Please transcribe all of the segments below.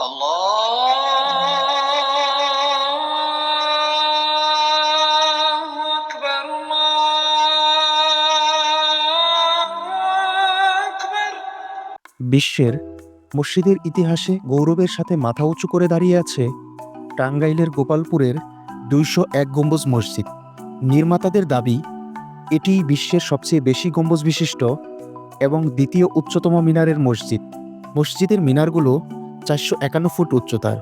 الله أكبر الله أكبر বিশ্বের মসজিদের ইতিহাসে গৌরবের সাথে মাথা উঁচু করে দাঁড়িয়ে আছে টাঙ্গাইলের গোপালপুরের দুইশো এক গম্বুজ মসজিদ নির্মাতাদের দাবি এটি বিশ্বের সবচেয়ে বেশি গম্বুজ বিশিষ্ট এবং দ্বিতীয় উচ্চতম মিনারের মসজিদ মসজিদের মিনারগুলো চারশো একান্ন ফুট উচ্চতার।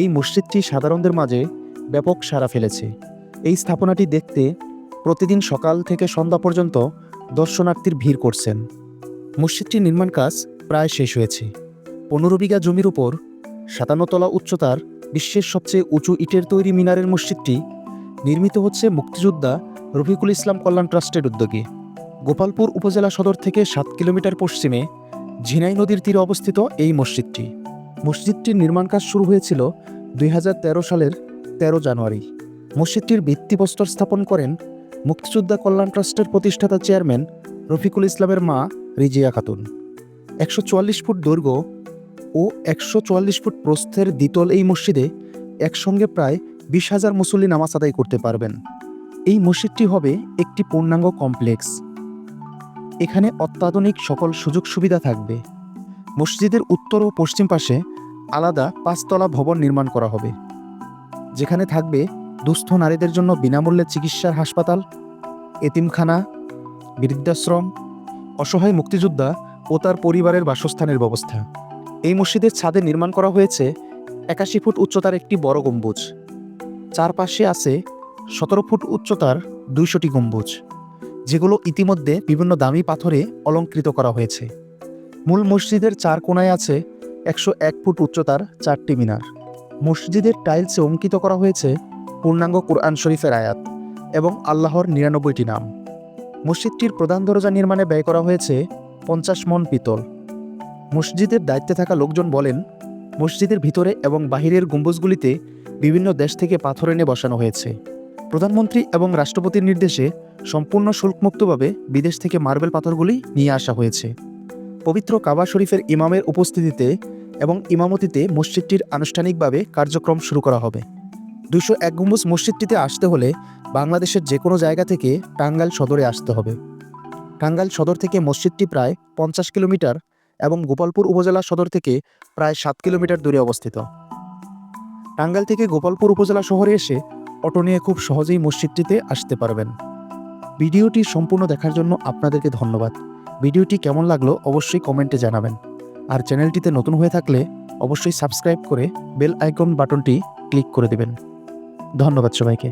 এই মসজিদটি সাধারণদের মাঝে ব্যাপক সাড়া ফেলেছে। এই স্থাপনাটি দেখতে প্রতিদিন সকাল থেকে সন্ধ্যা পর্যন্ত দর্শনার্থীর ভিড় করছেন। মসজিদটির নির্মাণ কাজ প্রায় শেষ হয়েছে। পনেরো বিঘা জমির উপর সাতান্নতলা উচ্চতার বিশ্বের সবচেয়ে উঁচু ইটের তৈরি মিনারের মসজিদটি নির্মিত হচ্ছে মুক্তিযোদ্ধা রফিকুল ইসলাম কল্যাণ ট্রাস্টের উদ্যোগে। গোপালপুর উপজেলা সদর থেকে সাত কিলোমিটার পশ্চিমে ঝিনাই নদীর তীরে অবস্থিত এই মসজিদটি। মসজিদটির নির্মাণ কাজ শুরু হয়েছিল দুই হাজার তেরো সালের তেরো জানুয়ারি। মসজিদটির ভিত্তিপ্রস্তর স্থাপন করেন মুক্তিযোদ্ধা কল্যাণ ট্রাস্টের প্রতিষ্ঠাতা চেয়ারম্যান রফিকুল ইসলামের মা রিজিয়া খাতুন। একশো চুয়াল্লিশ ফুট দৈর্ঘ্য ও একশো চুয়াল্লিশ ফুট প্রস্থের দ্বিতল এই মসজিদে একসঙ্গে প্রায় বিশ হাজার মুসল্লি নামাজ আদায় করতে পারবেন। এই মসজিদটি হবে একটি পূর্ণাঙ্গ কমপ্লেক্স। এখানে অত্যাধুনিক সকল সুযোগ সুবিধা থাকবে। মসজিদের উত্তর ও পশ্চিম পাশে আলাদা পাঁচতলা ভবন নির্মাণ করা হবে, যেখানে থাকবে দুস্থ নারীদের জন্য বিনামূল্যে চিকিৎসার হাসপাতাল, এতিমখানা, বৃদ্ধাশ্রম, অসহায় মুক্তিযোদ্ধা ও তার পরিবারের বাসস্থানের ব্যবস্থা। এই মসজিদের ছাদে নির্মাণ করা হয়েছে একাশি ফুট উচ্চতার একটি বড় গম্বুজ। চারপাশে আছে সতেরো ফুট উচ্চতার দুইশোটি গম্বুজ, যেগুলো ইতিমধ্যে বিভিন্ন দামি পাথরে অলঙ্কৃত করা হয়েছে। মূল মসজিদের চার কোণায় আছে একশো এক ফুট উচ্চতার চারটি মিনার। মসজিদের টাইলসে অঙ্কিত করা হয়েছে পূর্ণাঙ্গ কোরআন শরীফের আয়াত এবং আল্লাহর নিরানব্বইটি নাম। মসজিদটির প্রধান দরজা নির্মাণে ব্যয় করা হয়েছে পঞ্চাশ মন পিতল। মসজিদের দায়িত্বে থাকা লোকজন বলেন, মসজিদের ভিতরে এবং বাহিরের গম্বুজগুলিতে বিভিন্ন দেশ থেকে পাথর এনে বসানো হয়েছে। প্রধানমন্ত্রী এবং রাষ্ট্রপতির নির্দেশে সম্পূর্ণ শুল্কমুক্তভাবে বিদেশ থেকে মার্বেল পাথরগুলি নিয়ে আসা হয়েছে। পবিত্র কাবা শরীফের ইমামের উপস্থিতিতে এবং ইমামতিতে মসজিদটির আনুষ্ঠানিকভাবে কার্যক্রম শুরু করা হবে। দুশো এক গম্বুজ মসজিদটিতে আসতে হলে বাংলাদেশের যে কোনো জায়গা থেকে টাঙ্গাইল সদরে আসতে হবে। টাঙ্গাইল সদর থেকে মসজিদটি প্রায় পঞ্চাশ কিলোমিটার এবং গোপালপুর উপজেলা সদর থেকে প্রায় সাত কিলোমিটার দূরে অবস্থিত। টাঙ্গাইল থেকে গোপালপুর উপজেলা শহরে এসে অটো নিয়ে খুব সহজেই মসজিদটিতে আসতে পারবেন। ভিডিওটি সম্পূর্ণ দেখার জন্য আপনাদেরকে ধন্যবাদ। ভিডিওটি কেমন লাগল অবশ্যই কমেন্টে জানাবেন। আর চ্যানেলটিতে নতুন হয়ে থাকলে অবশ্যই সাবস্ক্রাইব করে বেল আইকন বাটনটি ক্লিক করে দেবেন। ধন্যবাদ সবাইকে।